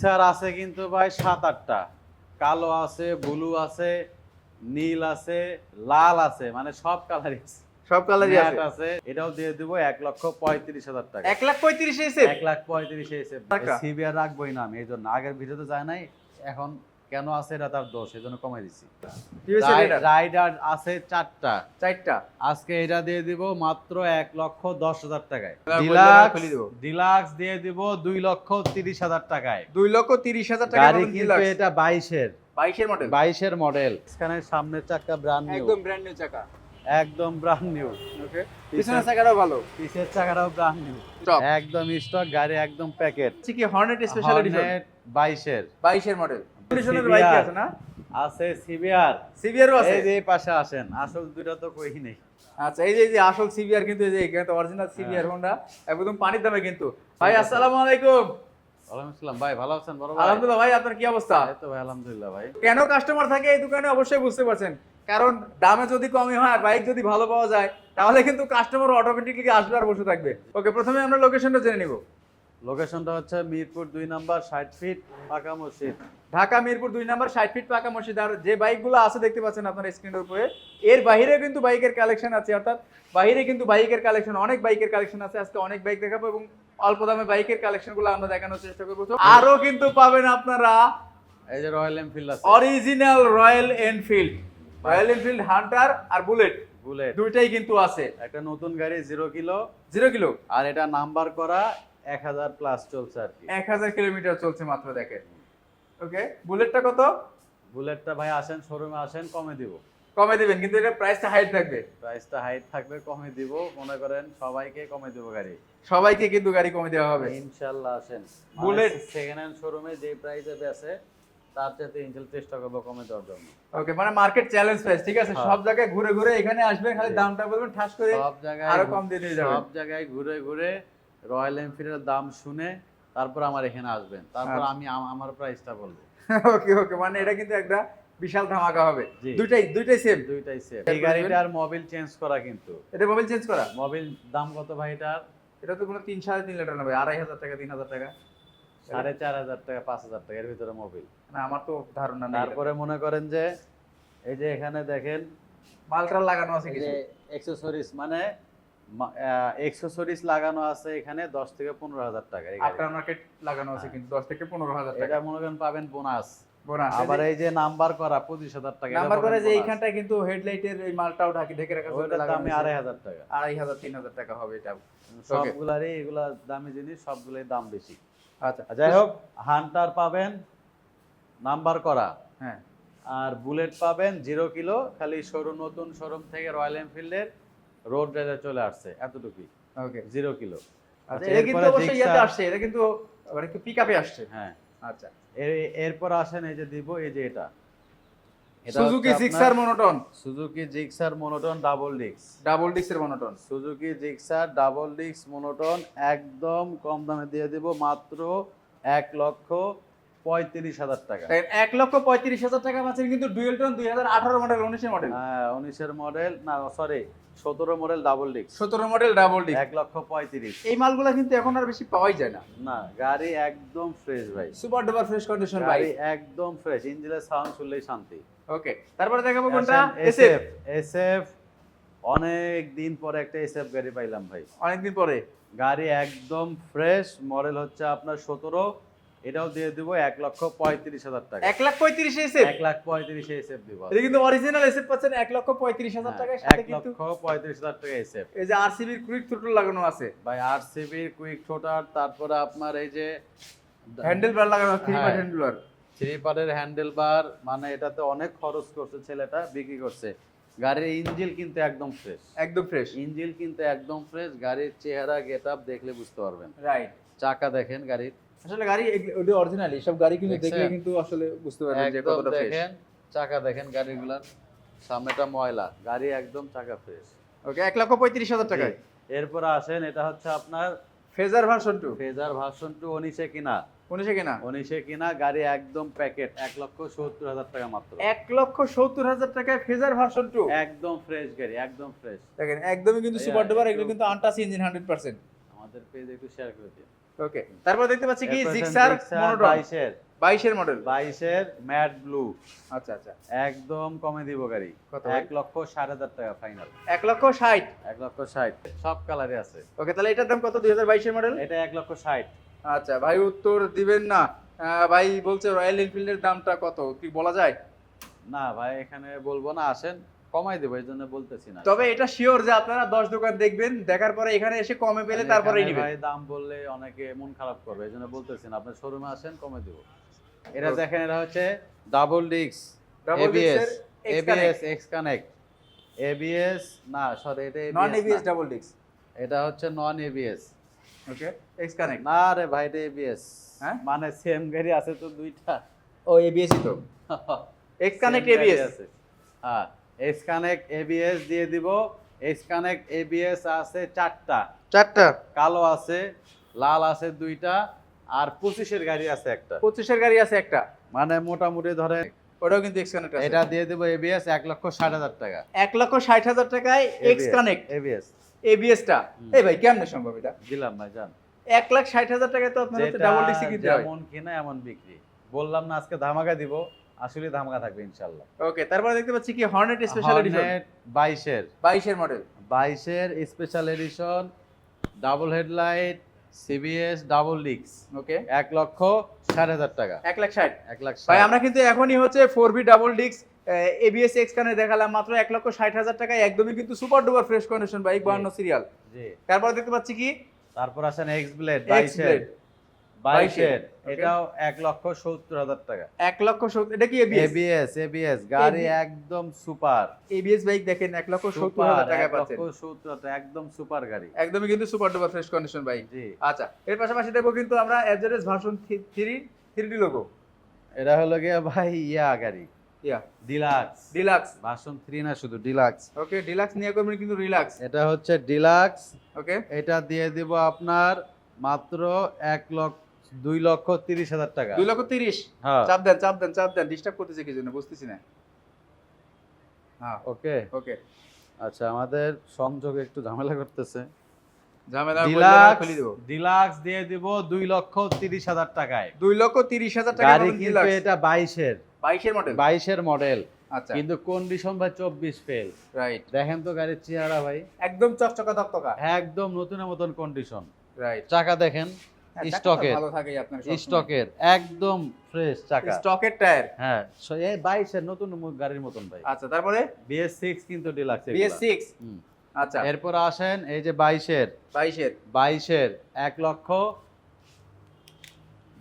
Sir আছে কিন্তু ভাই সাত আটটা। কালো আছে ব্লু আছে নীল আছে লাল আছে মানে সব কালারই আছে। সব কালারই আছে। আছে এটাও দিয়ে দিব এক লক্ষ পঁয়ত্রিশ হাজার টাকা। এক লাখ পঁয়ত্রিশ এসে? এক লাখ পঁয়ত্রিশ এসে। সিবিআর রাখবোই না আমি এই জন্য। আগের ভিডিওতে যায় নাই এখন কেন আছে এটা তার দোষ এই জন্য কমাই দিচ্ছি রাইডার আছে চারটা। চারটা? আজকে এটা দিয়ে দিব মাত্র এক লক্ষ দশ হাজার টাকায়। ডিলাক্স দিয়ে দিব দুই লক্ষ তিরিশ হাজার টাকায়। দুই লক্ষ তিরিশ হাজার টাকা গাড়ি কিন্তু এটা বাইশের। বাইশের মডেল বাইশের মডেল এখানে সামনের চাকা ব্রান্ড নিউ একদম ব্র্যান্ড নিউ চাকা। একদম ব্রান্ড নিউ ওকে পিছনের চাকাটাও ভালো। পিছের চাকাটাও ব্রান্ড নিউ একদম স্টক গাড়ি একদম প্যাকেট হচ্ছে কি হর্নেট স্পেশাল এডিশন বাইশের। বাইশের মডেল কন্ডিশনের বাইক আছে না? আছে সিবিআর সিভিআরও আছে? এই যে পাশে আসেন আসল দুইটা তো কই নেই। আচ্ছা এই যে এই যে আসল সিভিআর কিন্তু এই যে এখানে তো অরিজিনাল সিভিআর হোন্ডা একদম পানির দামে কিন্তু। ভাই আসসালামু আলাইকুম। ওয়ালাইকুম আসসালাম। ভাই ভালো আছেন? বড় ভাই? আলহামদুলিল্লাহ ভাই আপনার কি অবস্থা? এই তো ভাই আলহামদুলিল্লাহ ভাই। কেন কাস্টমার থাকে এই দোকানে? অবশ্যই বুঝতে পারছেন। কারণ দামে যদি কমই হয় আর বাইক যদি ভালো পাওয়া যায় তাহলে কিন্তু কাস্টমার অটোমেটিকলি আসবে আর বসে থাকবে। ওকে প্রথমে আমরা লোকেশনটা জেনে নিব। লোকেশনটা হচ্ছে মিরপুর দুই নাম্বার ষাট ফিট পাকা মসজিদ। ঢাকা মিরপুর দুই নাম্বার ষাট ফিট পাকা মসজিদ। আর যে বাইকগুলো আছে দেখতে পাচ্ছেন আপনার স্ক্রিনের উপরে এর বাইরে কিন্তু বাইকের কালেকশন আছে অর্থাৎ বাইরে কিন্তু বাইকের কালেকশন অনেক বাইকের কালেকশন আছে। আজকে অনেক বাইক দেখাবো এবং অল্প দামে বাইকের কালেকশনগুলো আমরা দেখানোর চেষ্টা করব। আরও কিন্তু পাবেন আপনারা এই যে রয়্যাল এনফিল্ড আছে। Original Royal Enfield Royal Enfield Hunter আর বুলেট বুলেট দুইটাই কিন্তু আছে। একটা নতুন গাড়ি জিরো কিলো জিরো কিলো আর এটা নাম্বার করা এক হাজার প্লাস চলছে আর কি। এক হাজার কিলোমিটার চলছে মাত্র দেখেন। ওকে বুলেটটা কত? বুলেটটা ভাই আসেন শোরুমে আসেন কমে দিব। কমে দিবেন কিন্তু এটা প্রাইসটা হাইট থাকবে। প্রাইসটা হাইট থাকবে কমে দিব। মনে করেন সবাইকে কমে দিব গাড়ি। সবাইকে কিন্তু গাড়ি কমে দেওয়া হবে। ইনশাল্লাহ আসেন। Bullet- সেকেন্ড হ্যান্ড শোরুমে যে প্রাইসে বেচে তার চাইতে ইনশাল চেষ্টা করব কমে দেওয়ার জন্য। ওকে মানে মার্কেট চ্যালেঞ্জ প্রাইস ঠিক আছে? হ্যাঁ। সব জায়গায় ঘুরে ঘুরে এখানে আসবেন খালি দামটা বলবেন ঠাস করে সব জায়গায় আরও কম দিয়ে দিয়ে যাবেন। সব জায়গায় ঘুরে ঘুরে রয়্যাল এনফিল্ডের দাম শুনে তারপর আমার এখানে আসবেন। তারপর আচ্ছা। আমি আমার প্রাইসটা বলব। ওকে ওকে মানে এটা কিন্তু একটা বিশাল ধামাকা হবে। দুইটাই দুইটাই সেম দুইটাই সেম এই গাড়িটার মোবিল চেঞ্জ করা কিন্তু। এটা মোবাইল চেঞ্জ করা? মোবিল দাম কত ভাই এটার? এটা তো কোনো তিন সাড়ে তিন লিটার নেবে আড়াই হাজার টাকা তিন হাজার টাকা। সাড়ে চার হাজার টাকা পাঁচ হাজার টাকা এর ভিতরে মোবিল না আমার তো ধারণা নেই। তারপরে মনে করেন যে এই যে এখানে দেখেন মালটাল লাগানো আছে কিছু। যে এক্সেসরিজ মানে এক্সেসরিজ লাগানো আছে এখানে দশ থেকে পনেরো হাজার টাকা। আফটার মার্কেট লাগানো আছে কিন্তু দশ থেকে পনেরো হাজার টাকা। এটা মনে করেন পাবেন বোনাস বোনাস আবার এই যে নাম্বার করা পঁচিশ হাজার টাকা নাম্বার করে যে। এইখানটায় কিন্তু হেডলাইটের এই মালটাও ঢাকি ঢেকে রাখা আছে, ওটা দামে আছে। আড়াই হাজার টাকা। আড়াই হাজার তিন হাজার টাকা হবে এটা। সবগুলারই এগুলা দামি জিনিস সবগুলোই দাম বেশি। আচ্ছা। যাই হোক হান্টার পাবেন নাম্বার করা। হ্যাঁ। আর বুলেট পাবেন জিরো কিলো খালি শোরুম নতুন শোরুম থেকে রয়্যাল এনফিল্ডের রোড চলে আসছে এতটুকুই। Okay zero kilo. আচ্ছা আচ্ছা, এটা কিন্তু অবশ্যই ইয়েতে আসছে এটা কিন্তু মানে একটু পিকআপে আসছে। হ্যাঁ। আচ্ছা। এরপর আসেন এই যে দিব এই যে এটা। Suzuki Gixxer monotone Suzuki Gixxer monotone double ডিক্স ডাবল ডিক্সের মনোটন সুজুকি জিক্সার ডাবল ডিক্স মনোটন একদম কম দামে দিয়ে দিব মাত্র এক লক্ষ পঁয়ত্রিশ হাজার টাকা। এক লক্ষ পঁয়ত্রিশ হাজার টাকা পাচ্ছেন কিন্তু ডুয়েল টোন দুই হাজার আঠারো মডেল উনিশের মডেল হ্যাঁ উনিশের মডেল না সরি সতেরো মডেল ডাবল ডিক্স সতেরো মডেল ডাবল ডিক্স এক লক্ষ পঁয়ত্রিশ। এই মালগুলা কিন্তু এখন আর বেশি পাওয়াই যায় না। না গাড়ি একদম ফ্রেশ ভাই। সুপার ডুপার ফ্রেশ কন্ডিশন ভাই। গাড়ি একদম ফ্রেশ ইঞ্জিনের সাউন্ড শুনলেই শান্তি। ওকে তারপরে দেখাবো কোনটা? এসএফ এসএফ অনেক দিন পরে একটা এসএফ গাড়ি পাইলাম ভাই। অনেকদিন পরে। গাড়ি একদম ফ্রেশ মডেল হচ্ছে আপনার সতেরো এটাও দিয়ে দিব এক লক্ষ পঁয়ত্রিশ হাজার টাকা। এক লাখ পঁয়ত্রিশ এসএফ এক লাখ পঁয়ত্রিশে এসএফ দিব। এটা কিন্তু অরিজিনাল এসএফ পাচ্ছেন এক লক্ষ পঁয়ত্রিশ হাজার হ্যাঁ, সাথে এক লক্ষ পঁয়ত্রিশ হাজার টাকা এসএফ এই যে আরসিবির কুইক থ্রোটল লাগানো আছে। ভাই কুইক ছোটার তারপরে আপনার এই যে হ্যান্ডেল বার লাগানো থ্রি হ্যাঁ। Part handle bar three handle bar মানে এটাতে অনেক খরচ করছে ছেলেটা বিক্রি করছে। গাড়ির ইঞ্জিল কিন্তু একদম ফ্রেশ একদম ফ্রেশ ইঞ্জিল কিন্তু একদম ফ্রেশ গাড়ির চেহারা গেট আপ দেখলে বুঝতে পারবেন। রাইট চাকা দেখেন গাড়ির। আসলে গাড়ি এগুলো- ওটা অরিজিনাল সব গাড়ি কিন্তু দেখলে কিন্তু আসলে বুঝতে পারবেন যে কতটা ফ্রেশ দেখেন চাকা দেখেন গাড়িগুলার সামনেটা ময়লা গাড়ি একদম চাকা ফ্রেশ ওকে এক লক্ষ পঁয়ত্রিশ হাজার টাকায়। এরপর আসেন এটা হচ্ছে আপনার Fazer version two Fazer version two উনিশে কিনা। উনিশে কেনা? উনিশে কিনা গাড়ি একদম প্যাকেট এক লক্ষ সত্তর হাজার টাকা মাত্র। এক লক্ষ সত্তর হাজার টাকায় ফেজার ভার্সন টু একদম ফ্রেশ গাড়ি একদম ফ্রেশ দেখেন একদমই কিন্তু সুপার ডুপার এগুলো কিন্তু আনটাচ ইঞ্জিন হান্ড্রেড পার্সেন্ট আমাদের পেজ একটু শেয়ার করে দিন। ওকে তারপর দেখতে পাচ্ছি কি? জিক্সার Gixxer মনোটন 22 এর 22 এর মডেল 22 এর ম্যাট ব্লু আচ্ছা আচ্ছা। একদম কমে দিব গাড়ি। কত ভাই? এক লক্ষ ষাট হাজার টাকা ফাইনাল 1 লক্ষ 60 এক লক্ষ ষাট। সব কালারে আছে। ওকে তাহলে এটার দাম কত? 2022 এর মডেল এটা এক লক্ষ ষাট। আচ্ছা ভাই উত্তর দিবেন না। ভাই বলছে রয়্যাল এনফিল্ডের দামটা কত? কি বলা যায়? না ভাই এখানে বলব না আসেন। কমাই দেবো এই জন্য বলতেছি না। তবে এটা শিওর যে আপনারা 10 দোকান দেখবেন দেখার পরে এখানে এসে কমে পেলে তারপরেই ভাই দাম বললে অনেকে মন খারাপ করবে এই জন্য বলতেছি না আপনার শোরুমে আসেন কমে দেবো। এটা দেখেন এটা হচ্ছে ডাবল ডিক্স ABS ABS X connect ABS না সরি এটা নন এবিএস ডাবল ডিস্ক এটা হচ্ছে non ABS okay X connect না রে ভাই এটা এবিএস হ্যাঁ? মানে সেম গাড়ি আছে তো দুইটা। ও এবিএসই তো। এক্স কানেক্ট এবিএস আছে। হ্যাঁ। এক্স কানেক্ট এবিএস দিয়ে দিব। এক্স কানেক্ট এবিএস আছে চারটা। চারটা। কালো আছে লাল আছে দুইটা আর পঁচিশের গাড়ি আছে একটা। পঁচিশের গাড়ি আছে একটা। মানে মোটামুটি ধরে ওটাও কিন্তু এক্স কানেক্ট আছে। এটা দিয়ে দেবো এবিএস এক লক্ষ ষাট হাজার টাকা। এক লক্ষ ষাট হাজার টাকায় এক্স কানেক্ট এবিএস এবিএসটা। এই ভাই কেমনে সম্ভব এটা? দিলাম ভাই জান এক লাখ ষাট হাজার টাকায় তো আপনার ডাবল ডিসি কিনতে হয় যেমন কিনা এমন বিক্রি। বললাম না আজকে ধামাকা দিব। আসলে ধামাকা থাকবে ইনশাল্লাহ ওকে তারপরে দেখতে পাচ্ছি কি হর্নেট স্পেশাল এডিশন বাইশের। বাইশের মডেল বাইশের special edition double headlight CBS double ডিক্স ওকে। এক লক্ষ ষাট হাজার টাকা। এক লাখ ষাট। এক লাখ ভাই আমরা কিন্তু এখনই হচ্ছে ফোর বি ডাবল ডিক্স এবিএস এক্স কানে দেখালাম মাত্র এক লক্ষ ষাট হাজার টাকায় একদমই কিন্তু super duper fresh condition bike বান্ন সিরিয়াল জি। তারপর দেখতে পাচ্ছি কি? তারপর আসেন এক্স ব্লেড এক্স ব্লেড বাইশের. এটাও এক লক্ষ সত্তর হাজার টাকা। এক লক্ষ সত্তর এটা কি এবিএস এবিএস গাড়ি একদম সুপার। এবিএস বাইক দেখেন এক লক্ষ সত্তর হাজার টাকায় পাচ্ছেন। সত্তর একদম সুপার গাড়ি। একদমই কিন্তু super duper fresh condition bike জি। আচ্ছা এর পাশাপাশি দেখব কিন্তু আমরা average version three three D logo এটা হলো গিয়ে ভাই ইয়া গাড়ি। ইয়া। ডিলাক্স ডিলাক্স ভার্সন না শুধু ডিলাক্স ওকে ডিলাক্স নিয়ে করবেন কিন্তু রিল্যাক্স এটা হচ্ছে ডিলাক্স ওকে এটা দিয়ে দিব আপনার মাত্র এক লক্ষ দুই লক্ষ তিরিশ হাজার টাকা। দুই লক্ষ তিরিশ? হ্যাঁ। চাপ দেন চাপ দেন চাপ দেন ডিস্টার্ব করতেছে কি জন্য? বুঝতেছি না। হ্যাঁ। ওকে। ওকে। আচ্ছা আমাদের সংযোগ একটু ঝামেলা করতেছে। ঝামেলা খুলে দেবো। ডিলাক্স দিয়ে দিব দুই লক্ষ তিরিশ হাজার টাকায়। দুই লক্ষ তিরিশ হাজার টাকা গাড়ি কিন্তু এটা বাইশের। বাইশের মডেল বাইশের মডেল আচ্ছা। কিন্তু কন্ডিশন ভাই চব্বিশ ফেল রাইট দেখেন তো গাড়ির চেহারা ভাই। একদম চকচকা একদম নতুনের মতন কন্ডিশন রাইট চাকা দেখেন। স্টকের ভালো থাকে আপনার স্টকের একদম ফ্রেশ চাকা। স্টকের টায়ার। হ্যাঁ এই বাইশের নতুন গাড়ির মতন ভাই। আচ্ছা তারপরে? বিএস সিক্স কিন্তু ডিলাক্স বিএস সিক্স আচ্ছা। এরপর আসেন এই যে বাইশের। বাইশের। বাইশের এক লক্ষ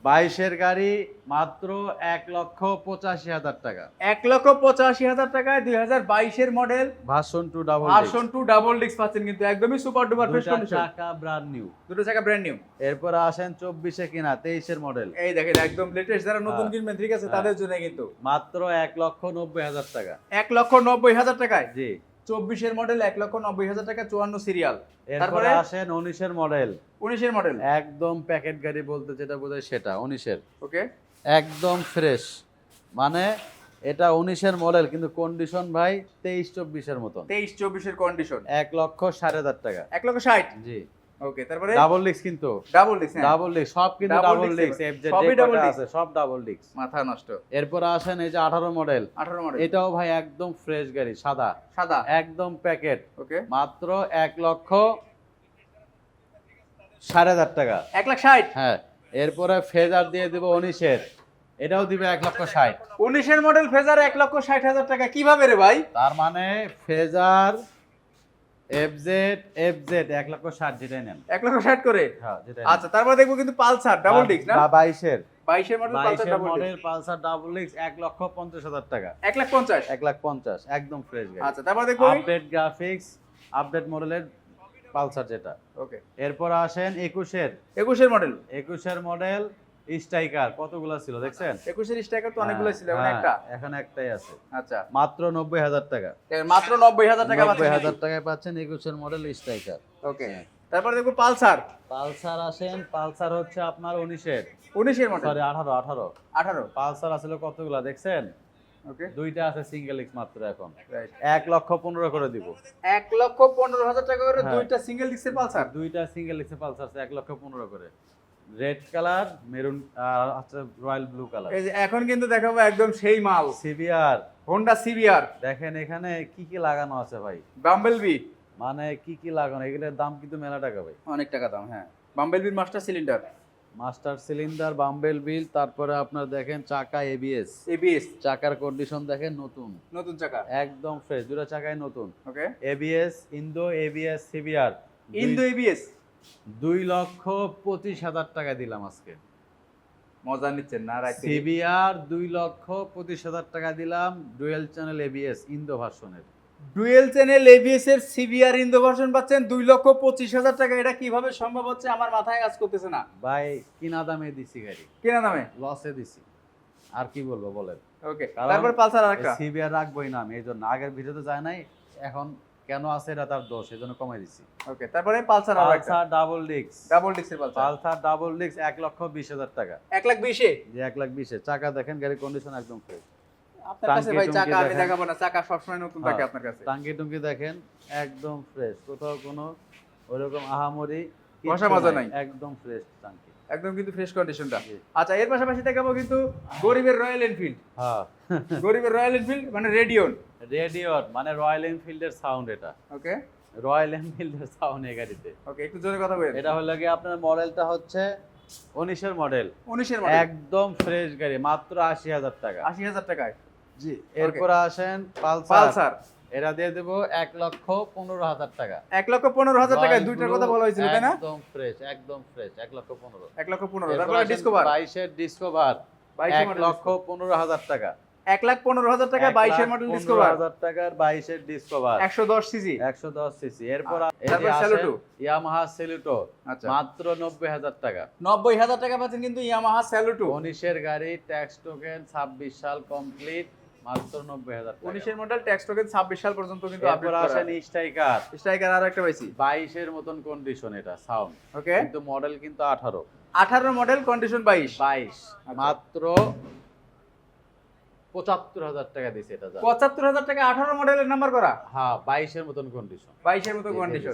বাইশের গাড়ি মাত্র এক লক্ষ পঁচাশি হাজার টাকা। এক লক্ষ পঁচাশি হাজার টাকায় দুই হাজার বাইশের model version two double version two double disc পাচ্ছেন কিন্তু একদমই সুপার ডুপার ফ্রেশ কন্ডিশন চাকা ব্রান্ড নিউ দুটো চাকা ব্র্যান্ড নিউ এরপর আসেন চব্বিশে কিনা তেইশের মডেল এই দেখেন একদম লেটেস্ট যারা নতুন হ্যাঁ। কিনবেন ঠিক আছে হ্যাঁ। তাদের জন্য কিন্তু। মাত্র এক লক্ষ নব্বই হাজার টাকা। এক লক্ষ নব্বই হাজার টাকায়। জি। চব্বিশের মডেল এক লক্ষ নব্বই হাজার টাকা চুয়ান্ন সিরিয়াল তারপরে? আসেন উনিশের মডেল উনিশের মডেল একদম প্যাকেট গাড়ি বলতে যেটা বোঝায় সেটা উনিশের। ওকে একদম ফ্রেশ মানে এটা উনিশের মডেল কিন্তু কন্ডিশন ভাই তেইশ চব্বিশের মতন। তেইশ চব্বিশের কন্ডিশন এক লক্ষ সাড়ে হাজার টাকা। এক লক্ষ ষাট? জি। ওকে তারপরে? ডাবল ডিস্ক কিন্তু। ডাবল ডিস্ক ডাবল ডিস্ক সব কিন্তু ডাবল ডিস্ক এফজেড সবই double আছে সব ডাবল ডিস্ক মাথা নষ্ট। এরপর আসেন এই যে আঠারো মডেল আঠারো মডেল এটাও ভাই একদম ফ্রেশ গাড়ি সাদা। সাদা। একদম প্যাকেট ওকে মাত্র এক লক্ষ সাড়ে হাজার টাকা। এক লাখ ষাট? হ্যাঁ এরপরে ফেজার দিয়ে দিব উনিশের। এটাও দিবে এক লক্ষ ষাট। উনিশের মডেল ফেজার এক লক্ষ ষাট হাজার টাকা। কীভাবে রে ভাই? তার মানে ফেজার এফজেড এফজেড এক লক্ষ ষাট যেটাই নেন। এক লক্ষ ষাট করে? হ্যাঁ যেটাই আচ্ছা তারপর দেখব কিন্তু পালসার ডাবল ডিস্ক না? বাইশের। বাইশের model Pulsar double model Pulsar double disc এক লক্ষ পঞ্চাশ হাজার টাকা। এক লাখ পঞ্চাশ? এক লাখ পঞ্চাশ একদম ফ্রেশ গাড়ি। আচ্ছা তারপর দেখব আপডেট গ্রাফিক্স আপডেট মডেলের পালসার যেটা। ওকে এরপর আসেন একুশের। একুশের মডেল একুশের মডেল স্ট্রাইকার কতগুলো ছিল দেখছেন? একুশের স্ট্রাইকার তো অনেকগুলো ছিল এখন হ্যাঁ, একটা? এখন একটাই আছে। আচ্ছা। মাত্র নব্বই হাজার টাকা। মাত্র নব্বই হাজার টাকা নব্বই পাচ্ছেন হাজার টাকায় পাচ্ছেন একুশের মডেল স্ট্রাইকার। ওকে তারপর দেখব পালসার। পালসার আসেন পালসার হচ্ছে আপনার উনিশের। উনিশের মডেল সরি আঠারো আঠারো। আঠারো। পালসার আসলে কতগুলা দেখছেন? ওকে। দুইটা আছে সিঙ্গেল এক্স মাত্র এখন। রাইট এক লক্ষ পনেরো করে দিব। এক লক্ষ পনেরো হাজার টাকা করে হ্যাঁ। দুইটা সিঙ্গেল ডিস্কের পালসার? দুইটা সিঙ্গেল এক্সে পালসার এক লক্ষ পনেরো করে। রেড কালার মেরুন আর হচ্ছে রয়্যাল ব্লু কালার এই যে এখন কিন্তু দেখাবো একদম সেই মাল। সিবিআর হোন্ডা সিবিআর দেখেন এখানে কি কি লাগানো আছে ভাই? বাম্বেলবি মানে কি কি লাগানো? এগুলোর দাম কিন্তু মেলা টাকা ভাই। অনেক টাকা দাম হ্যাঁ। বাম্বেলবির master cylinder master cylinder bumblebee তারপরে আপনার দেখেন চাকা এবিএস এবিএস চাকার কন্ডিশন দেখেন নতুন। নতুন চাকা। একদম ফ্রেশ দুটো চাকায় নতুন। Okay ABS Indo ABS CBR Indo ABS দুই লক্ষ পঁচিশ হাজার টাকা দিলাম আজকে। মজা নিচ্ছেন না সিবিআর দুই লক্ষ পঁচিশ হাজার টাকা দিলাম ডুয়েল চ্যানেল এবিএস ইন্দো ভার্সনের। ডুয়েল চ্যানেল এবিএস এর সিবিআর ইন্দো ভার্সন পাচ্ছেন দুই লক্ষ পঁচিশ হাজার টাকা। এটা কীভাবে সম্ভব হচ্ছে আমার মাথায় কাজ করতেছে না। ভাই কিনা দামে দিছি গাড়ি। কেনা দামে? লসে দিছি। আর কি বলব বলেন। ওকে তারপর পালসার আরেকটা সিবিআর রাখবোই না আমি এই জন্য আগের ভিডিওতে যায় নাই এখন কেন আছে এটা তার দোষ এই জন্য কমাই দিছি। ওকে তারপরে পালসার আরেকটা পালসার ডাবল ডিক্স ডাবল ডিক্সের পালসার। পালসার ডাবল ডিক্স এক লক্ষ বিশ হাজার টাকা। এক লাখ বিশে? যে এক লাখ বিশে। চাকা দেখেন গাড়ির কন্ডিশন একদম ফ্রেশ আপনার কাছে ভাই চাকা আমি দেখাবো না চাকা সবসময় নতুন থাকে হ্যাঁ। আপনার কাছে। টাঙ্কি টুঙ্কি দেখেন একদম ফ্রেশ কোথাও কোনো ওইরকম আহামরি ঘষা মাজা নাই। একদম ফ্রেশ টাঙ্কি একদম কিন্তু ফ্রেশ কন্ডিশনটা। আচ্ছা এর পাশাপাশি দেখাবো কিন্তু গরিবের রয়্যাল এনফিল্ড হ্যাঁ। গরিবের রয়্যাল এনফিল্ড মানে রেডিওন রেডিওর মানে রয়্যাল এনফিল্ডের সাউন্ড এটা। ওকে রয়্যাল এনফিল্ডের সাউন্ড এই গাড়িতে। ওকে একটু জোরে কথা বলেন। এটা হলো গিয়ে আপনার মডেলটা হচ্ছে উনিশের মডেল উনিশের মডেল একদম ফ্রেশ গাড়ি মাত্র আশি হাজার টাকা। আশি হাজার টাকায়। জি এরপর আসেন পালসার। পালসার। এটা দিয়ে দেবো এক লক্ষ পনেরো হাজার টাকা। এক লক্ষ পনেরো হাজার টাকায় দুইটার কথা বলা হয়েছিল তাই না? একদম ফ্রেশ একদম ফ্রেশ এক লক্ষ পনেরো। এক লক্ষ পনেরো তারপরে ডিসকভার বাইশের ডিসকভার এক লক্ষ পনেরো হাজার টাকা। এক লাখ পনেরো হাজার টাকা বাইশের মডেল ডিসকভার হাজার টাকার বাইশের ডিসকভার একশো দশ সিসি। একশো দশ সিসি। এরপর ইয়ামাহা সেলুটো আচ্ছা। মাত্র নব্বই হাজার টাকা। নব্বই হাজার টাকা পাচ্ছেন কিন্তু ইয়ামাহা স্যালুটু উনিশের গাড়ি ট্যাক্স টোকেন ছাব্বিশ সাল কমপ্লিট মাত্র নব্বই হাজার উনিশের মডেল ট্যাক্স টোকেন ছাব্বিশ সাল পর্যন্ত কিন্তু এরপর আসেন স্ট্রাইকার স্ট্রাইকার আর একটা পাইছি। বাইশের মতন কন্ডিশন এটা সাউন্ড ওকে কিন্তু মডেল কিন্তু আঠারো। আঠারো মডেল কন্ডিশন বাইশ। বাইশ আচ্ছা। মাত্র পঁচাত্তর হাজার টাকা দিয়েছে এটা পঁচাত্তর হাজার টাকা আঠারো মডেলের নাম্বার করা? হ্যাঁ বাইশের মতন কন্ডিশন বাইশের মতো কন্ডিশন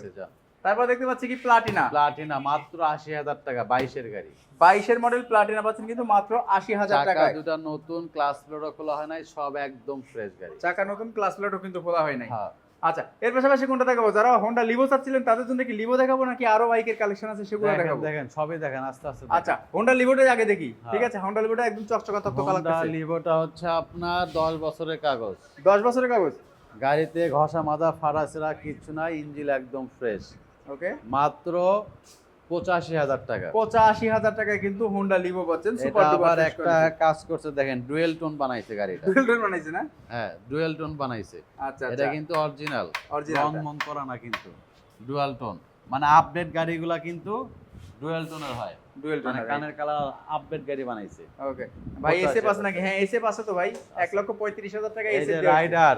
তারপর দেখতে পাচ্ছি কি প্লাটিনা প্লাটিনা মাত্র আশি হাজার টাকা বাইশের গাড়ি। বাইশের মডেল প্লাটিনা পাচ্ছেন কিন্তু মাত্র আশি হাজার টাকা দুটা নতুন ক্লাস প্লেটও খোলা হয় নাই সব একদম ফ্রেশ গাড়ি। চাকা নতুন ক্লাস প্লেটও কিন্তু খোলা হয় নাই। হ্যাঁ। আচ্ছা এর পাশাপাশি কোনটা দেখাবো? যারা হোন্ডা লিভো চাচ্ছিলেন তাদের জন্য কি লিভো দেখাবো নাকি আরও বাইকের কালেকশন আছে সেগুলো দেখাবো? দেখেন সবই দেখেন আস্তে আস্তে আচ্ছা হোন্ডা লিভোটাই আগে দেখি। হ্যাঁ। ঠিক আছে হোন্ডা লিভোটা একদম চকচকা তত্ত্ব হোন্ডা আছে লিভোটা হচ্ছে আপনার দশ বছরের কাগজ। দশ বছরের কাগজ? গাড়িতে ঘষা মাজা ফাড়াছেরা কিছু না ইঞ্জিন একদম ফ্রেশ ওকে মাত্র পঁচাশি হাজার টাকা। পঁচাশি হাজার টাকায় কিন্তু হোন্ডা লিভো পাচ্ছেন সুপার আবার একটা কাজ করছে দেখেন ডুয়েল টোন বানাইছে গাড়িটা। ডুয়েল বানাইছে না? হ্যাঁ ডুয়েল টোন বানাইছে। আচ্ছা এটা আচ্ছা। কিন্তু অরিজিনাল অরিজিনাল রং মন করা না কিন্তু ডুয়াল টোন মানে আপডেট গাড়িগুলা কিন্তু ডুয়েল টোনের হয়। ডুয়েল মানে কানের কালার আপডেট গাড়ি বানাইছে। ওকে ভাই পাস নাকি? হ্যাঁ পাসে তো ভাই। এক লক্ষ পঁয়ত্রিশ হাজার টাকা রাইডার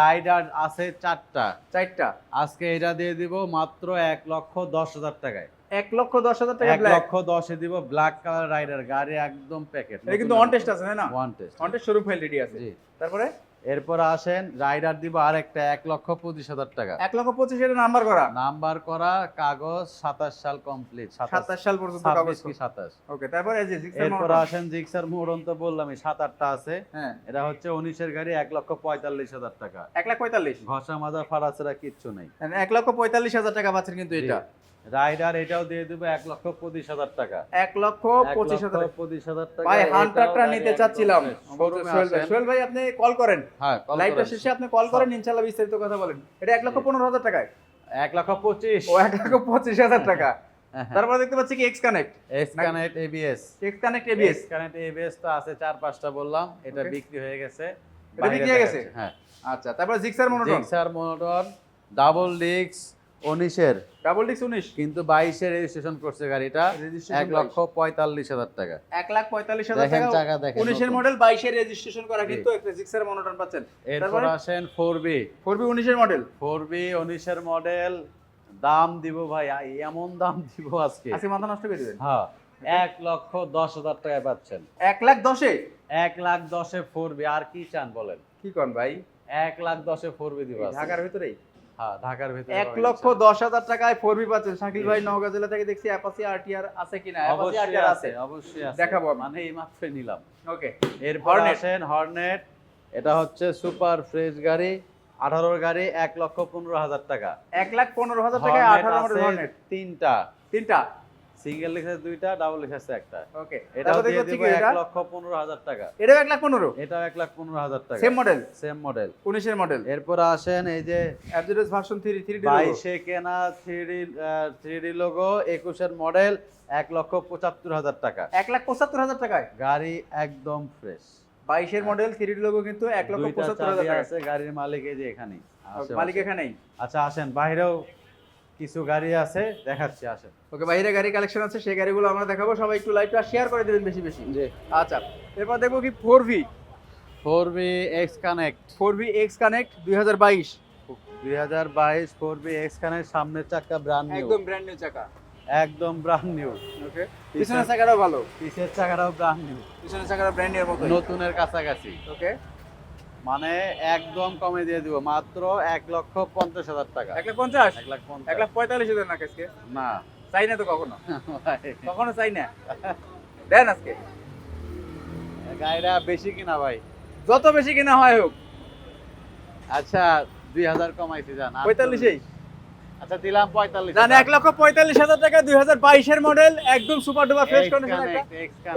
রাইডার আছে চারটা। চারটা। আজকে এটা দিয়ে দিব মাত্র এক লক্ষ দশ হাজার টাকায়। এক লক্ষ দশ হাজার টাকা এক লক্ষ দশে দিব ব্ল্যাক কালার রাইডার গাড়ি একদম প্যাকেট কিন্তু অন টেস্ট আছে না? One test on test showroom file ready আছে। তারপরে? এরপর আসেন রাইডার দিব আরেকটা এক লক্ষ পঁচিশ হাজার টাকা। এক লক্ষ পঁচিশ এর নাম্বার করা? নাম্বার করা কাগজ সাতাশ সাল কমপ্লিট সাতাশ সাল পর্যন্ত কাগজ কি সাতাশ? ওকে তারপরে এরপর আসেন জিক্সার মোড়ন তো বললামই সাত আটটা আছে। হ্যাঁ। এটা হচ্ছে উনিশের গাড়ি এক লক্ষ পঁয়তাল্লিশ হাজার টাকা। এক লাখ পঁয়তাল্লিশ। ঘষা মাজা ফাড়াছাড়া কিচ্ছু নেই। এক লক্ষ পঁয়তাল্লিশ হাজার টাকা পাচ্ছেন কিন্তু এটা। রাইডার এটাও দিয়ে দেবো এক লক্ষ পঁচিশ হাজার টাকা। এক লক্ষ পঁচিশ হাজার। পঁচিশ হাজার টাকা ভাই হান্টারটা নিতে চাচ্ছিলাম। সোহেল ভাই আসেন। সোহেল ভাই আপনি কল করেন। হ্যাঁ লাইভটা শেষে আপনি কল করেন ইনশাল্লাহ বিস্তারিত কথা বলেন। এটা এক লক্ষ পনেরো হাজার টাকায়। এক লক্ষ পঁচিশ। ও এক লক্ষ পঁচিশ হাজার টাকা। হ্যাঁ, তারপরে দেখতে পাচ্ছি কি X connect X connect ABS X connect ABS connect ABS তো আছে চার পাঁচটা বললাম। এটা বিক্রি হয়ে গেছে। এটা বিক্রি হয়ে গেছে? হ্যাঁ। আচ্ছা তারপরে Gixxer monotone Gixxer motor double ডিক্স উনিশের। ডাবল ডিক্স উনিশ। কিন্তু বাইশে রেজিস্ট্রেশন করছে গাড়িটা এক লক্ষ পঁয়তাল্লিশ হাজার টাকা। এক লাখ পঁয়তাল্লিশ হাজার টাকা দেখেন উনিশের মডেল বাইশের রেজিস্ট্রেশন করা। কিন্তু একটা জিক্সার মনোটন পাচ্ছেন। এরপর আসেন ফোর বি ফোর বি উনিশের মডেল ফোর বি উনিশের মডেল দাম দিব ভাই এমন দাম দিব আজকে। আজকে মাথা নষ্ট করে দিবেন। হ্যাঁ এক লক্ষ দশ হাজার টাকায় পাচ্ছেন। এক লাখ দশে? এক লাখ দশে ফোর বি আর কি চান বলেন? কি কন ভাই? এক লাখ দশে ফোর বি দিব ঢাকার ভিতরেই? ঢাকার ভিতরে এক লক্ষ ইনশাআল্লাহ। দশ হাজার টাকায় ফোর বি পাচ্ছেন। শাকিল ভাই নওগাঁ জেলা থেকে দেখছি অ্যাপাসি আরটিআর আছে কিনা? অ্যাপাসি অবশ্যই আরটিআর আছে অবশ্যই আছে। দেখাবো মানে এই মাত্র নিলাম। ওকে। এরপর হর্নেট হর্নেট এটা হচ্ছে সুপার ফ্রেশ গাড়ি আঠারোর গাড়ি এক লক্ষ পনেরো হাজার টাকা। এক লাখ পনেরো হাজার টাকায় আঠারো তিনটা। তিনটা? সিঙ্গেল লিখেছে দুইটা ডাবল লিখেছে একটা। ওকে তারপর দিয়ে দিব কি এক এটা লক্ষ পনেরো হাজার টাকা। এটাও এক লাখ পনেরো? এটাও এক লাখ পনেরো হাজার টাকা। সেম মডেল সেম মডেল উনিশের মডেল এরপর আসেন এই যে অ্যাবজেডেস ভার্সন থ্রি থ্রি ডি বাইশে কেনা থ্রি থ্রি লোগো একুশের মডেল এক লক্ষ পঁচাত্তর হাজার টাকা। এক লাখ পঁচাত্তর হাজার টাকায়? গাড়ি একদম ফ্রেশ বাইশের মডেল থ্রি ডি লোগো কিন্তু এক লক্ষ দুইটা পঁচাত্তর হাজার টাকা আছে গাড়ির মালিক এই যে এখানে মালিক এখানেই। আচ্ছা আসেন বাইরেও কিছু গাড়ি আছে দেখাচ্ছি আসেন। ওকে বাইরে গাড়ি কালেকশন আছে সেই গাড়িগুলো আমরা দেখাবো। সবাই একটু লাইভটা শেয়ার করে দেবেন বেশি বেশি। জি। আচ্ছা এরপর দেখব কি four V four B X connect four V X connect দুই হাজার বাইশ। দুই হাজার বাইশ ফোর বি এক্স কানেক্ট সামনের চাকা ব্র্যান্ড নিউ একদম ব্র্যান্ড নিউ চাকা। একদম ব্র্যান্ড নিউ ওকে পিছনের চাকাটাও ভালো। পিছের চাকাটাও ব্র্যান্ড নিউ পিছনের চাকাটা ব্র্যান্ড নিউ মতো নতুনের কাছাকাছি। ওকে মানে একদম কমে দিয়ে দিব মাত্র এক লক্ষ পঞ্চাশ হাজার টাকা। এক লাখ পঞ্চাশ? এক লাখ এক লাখ পঁয়তাল্লিশ হাজার না আজকে? না। চাই না তো কখনো? কখনো চাই না? দেন আজকে। গাড়িটা বেশি কিনা ভাই? যত বেশি কিনা হয় হোক। আচ্ছা দুই হাজার কমাইছি জান। পঁয়তাল্লিশেই? আচ্ছা দিলাম পঁয়তাল্লিশ জান এক লক্ষ পঁয়তাল্লিশ হাজার টাকা দুই হাজার বাইশের মডেল একদম সুপার ডুপার ফ্রেশ কন্ডিশন একটা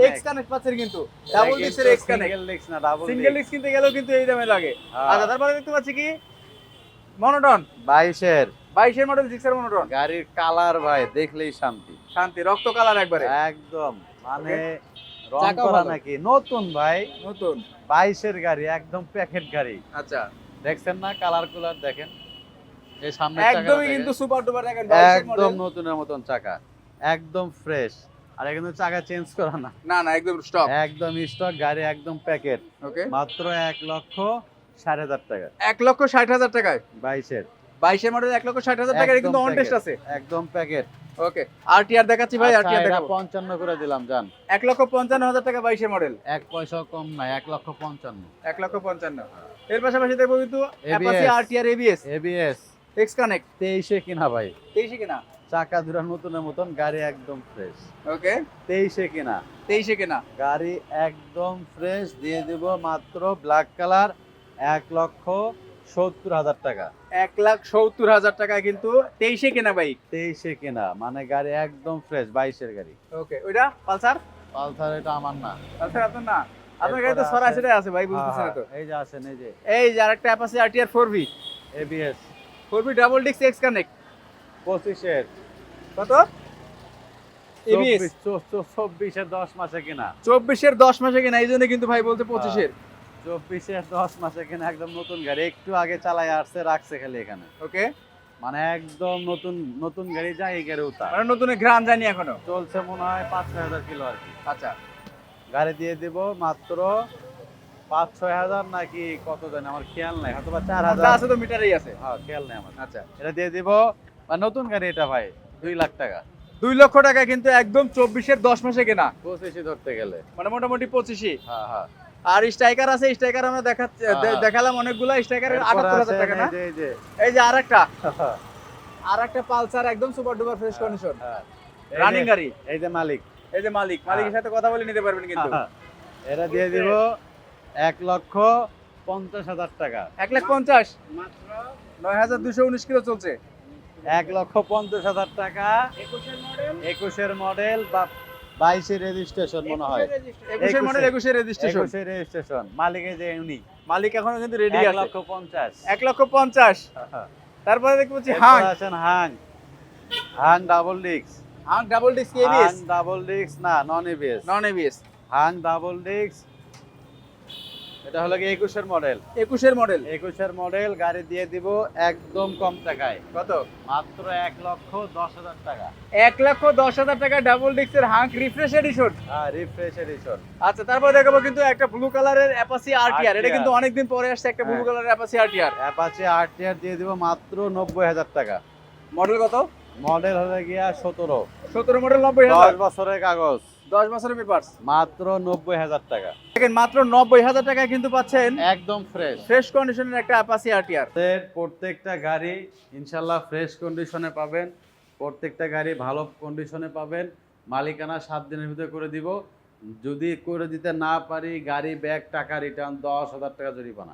এক্স কানেক্ট পাচ্ছেন কিন্তু। ডাবল ডিক্সের এক্স কানেক্ট সিঙ্গেল ডিক্স না ডাবল সিঙ্গেল ডিক্স কিনতে গেলেও কিন্তু এই দামে লাগে। হ্যাঁ। আচ্ছা তারপরে দেখতে পাচ্ছি কি? মনোটন বাইশের। বাইশের মডেল জিক্সার মনোটন গাড়ির কালার ভাই দেখলেই শান্তি। শান্তি রক্ত কালার একবারে। একদম মানে রং করা নাকি? নতুন ভাই। নতুন। বাইশের গাড়ি একদম প্যাকেট গাড়ি। আচ্ছা। দেখছেন না কালার কুলার দেখেন। এই সামনে একদমই কিন্তু সুপার ডুপার দেখেন একদম নতুনের মতন চাকা একদম ফ্রেশ আর এখানে চাকা চেঞ্জ করা না। না না একদম স্টক একদম স্টক গাড়ি একদম প্যাকেট ওকে মাত্র এক লক্ষ ষাট হাজার টাকা। এক লক্ষ ষাট হাজার টাকায়? বাইশের। বাইশের মডেল এক লক্ষ ষাট হাজার টাকার কিন্তু অন টেস্ট আছে। একদম প্যাকেট ওকে আরটিআর দেখাচ্ছি ভাই আরটিআর আচ্ছা, দেখাবো। পঞ্চান্ন করে দিলাম জান। এক লক্ষ পঞ্চান্ন হাজার টাকা বাইশের মডেল এক পয়সাও কম নাই এক লক্ষ পঞ্চান্ন। এক লক্ষ পঞ্চান্ন। এর পাশাপাশি দেখব কিন্তু Apache RTR ABS ABS X connect তেইশে কিনা ভাই। তেইশে কিনা? চাকা দুরা নতুনের মতন গাড়ি একদম ফ্রেশ ওকে। তেইশে কিনা। তেইশে কিনা? গাড়ি একদম ফ্রেশ দিয়ে দিব মাত্র ব্ল্যাক কালার এক লক্ষ সত্তর হাজার টাকা। এক লাখ সত্তর হাজার টাকা কিন্তু তেইশে কেনা বাইক তেইশে কিনা মানে গাড়ি একদম ফ্রেশ বাইশের গাড়ি। ওকে ওইটা পালসার? পালসার এটা আমার না। পালসার আপনার না? আপনার গাড়ি তো সরাসরি আছে- ভাই বুঝতেছেন হ্যাঁ, তো। হ্যাঁ, এই যে আসেন এই যে। এই যে আরেকটা Apache RTR four V ABS four V double ডিক্স এক্স কানেক্ট। পঁচিশের। কত? চব্বিশের দশ মাসে কিনা। চব্বিশের দশ মাসে কিনা এই জন্য কিন্তু ভাই বলছে পঁচিশের। চব্বিশের দশ মাসে কিনা একদম নতুন গাড়ি। একটু আগে চালাই আসছে রাখছে খালি এখানে। ওকে। মানে একদম নতুন নতুন গাড়ি যায় এই গাড়ি উতা মানে নতুন ঘ্রাণ জানি এখনও। চলছে মনে হয় পাঁচ ছয় হাজার কিলো আর কি। আচ্ছা। গাড়ি দিয়ে দিব মাত্র পাঁচ ছয় হাজার নাকি কত জানি আমার খেয়াল নাই হয়তো বা চার হাজার। আছে তো মিটারেই আছে। হ্যাঁ খেয়াল নাই আমার। আচ্ছা এটা দিয়ে দিব। আর নতুন গাড়ি এটা ভাই দুই লাখ টাকা। দুই লক্ষ টাকা কিন্তু একদম চব্বিশের দশ মাসে কেনা। পঁচিশে ধরতে গেলে। মানে মোটামুটি হ্যাঁ হ্যাঁ। আর স্ট্রাইকার আছে স্ট্রাইকার আমরা দেখাচ্ছি হ্যাঁ, হ্যাঁ। দেখালাম অনেকগুলা স্ট্রাইকারের এরপরে আটাত্তর হাজার টাকা না? এই যে- যে। আরেকটা। আর একটা পালসার একদম সুপার ডুপার ফ্রেশ কন্ডিশন হ্যাঁ। রানিং গাড়ি। এই যে মালিক। এই যে মালিক মালিকের সাথে কথা বলে নিতে পারবেন কিন্তু। হ্যাঁ, এটা দিয়ে দিব। এক লক্ষ পঞ্চাশ হাজার টাকা। এক লাখ পঞ্চাশ? নয় হাজার দুশো উনিশ কিলো চলছে। এক লক্ষ পঞ্চাশ হাজার টাকা। একুশের মডেল বা বাইশের রেজিস্ট্রেশন মনে হয়। একুশের মডেল একুশের রেজিস্ট্রেশন রেজিস্ট্রেশন মালিকের যে উনি। মালিক এখনও কিন্তু রেডি এক লক্ষ পঞ্চাশ। এক লক্ষ পঞ্চাশ। তারপরে দেখতে পাচ্ছি হাং। আছেন হাং। হাং ডাবল ডিক্স হাং ডাবল ডিস্ক হাং এবিএস ডাবল ডিক্স না নন এবিএস নন এবিএস হাং ডাবল ডিক্স এটা হলো কি একুশের মডেল। একুশের মডেল। একুশের মডেল গাড়ি দিয়ে দিব একদম কম টাকায়। কত? মাত্র এক লক্ষ দশ হাজার টাকা। এক লক্ষ দশ হাজার টাকা ডাবল ডিস্কের হাং রিফ্রেশ এডিশন হ্যাঁ রিফ্রেশ এডিশন আচ্ছা তারপর দেখাবো কিন্তু একটা ব্লু কালারের অ্যাপাসি আরটিআর এটা কিন্তু অনেকদিন পরে আসছে একটা ব্লু। কালারের অ্যাপাসি আরটিআর অ্যাপাচি আরটিআর দিয়ে দিব মাত্র নব্বই হাজার টাকা। মডেল কত? মডেল হলে গিয়া সতেরো। সতেরো মডেল নব্বই দশ হাজার। বছরের কাগজ। দশ বছরের পেপারস? মাত্র নব্বই হাজার টাকা। দেখেন মাত্র নব্বই হাজার টাকায় কিন্তু পাচ্ছেন একদম ফ্রেশ ফ্রেশ কন্ডিশনের একটা অ্যাপাসি আরটিআর প্রত্যেকটা গাড়ি ইনশাল্লাহ ফ্রেশ কন্ডিশনে পাবেন। প্রত্যেকটা গাড়ি ভালো কন্ডিশনে পাবেন। মালিকানা সাত দিনের ভিতরে করে দিব। যদি করে দিতে না পারি গাড়ি ব্যাগ টাকা রিটার্ন দশ হাজার টাকা জরিমানা।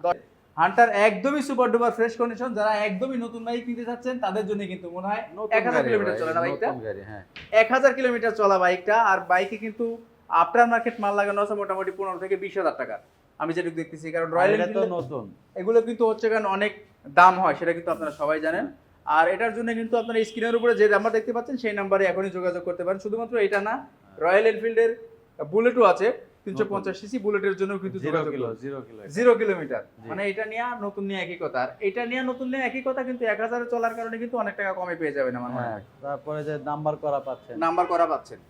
হান্টার একদমই সুপার ডুপার ফ্রেশ কন্ডিশন যারা একদমই নতুন বাইক কিনতে চাচ্ছেন তাদের জন্য কিন্তু মনে হয় এক হাজার কিলোমিটার চলে না বাইকটা হ্যাঁ। এক হাজার কিলোমিটার চলা বাইকটা আর বাইকে কিন্তু আফটার মার্কেট মাল লাগানো আছে মোটামুটি পনেরো থেকে বিশ হাজার টাকা। আমি যেটুকু দেখতেছি কারণ রয়্যাল তো নতুন। এগুলো কিন্তু হচ্ছে কারণ অনেক দাম হয় সেটা কিন্তু আপনারা সবাই জানেন। আর এটার জন্য কিন্তু আপনারা স্ক্রিনের উপরে যে নাম্বার দেখতে পাচ্ছেন সেই নাম্বারে এখনই যোগাযোগ করতে পারেন। শুধুমাত্র এটা না রয়্যাল এনফিল্ডের বুলেটও আছে। তিনশো পঞ্চাশ সিসি বুলেটের জন্য কিন্তু জিরো কিলো করুন। জিরো কিলো জিরো কিলোমিটার মানে এটা নিয়ে নতুন নিয়ে একই কথা। আর এটা নিয়ে নতুন নিয়ে একই কথা কিন্তু এক হাজারে চলার কারণে কিন্তু অনেক টাকা কমে পেয়ে যাবেন আমার মনে হয়। তারপরে যে নাম্বার করা পাচ্ছেন। নাম্বার করা পাচ্ছেন।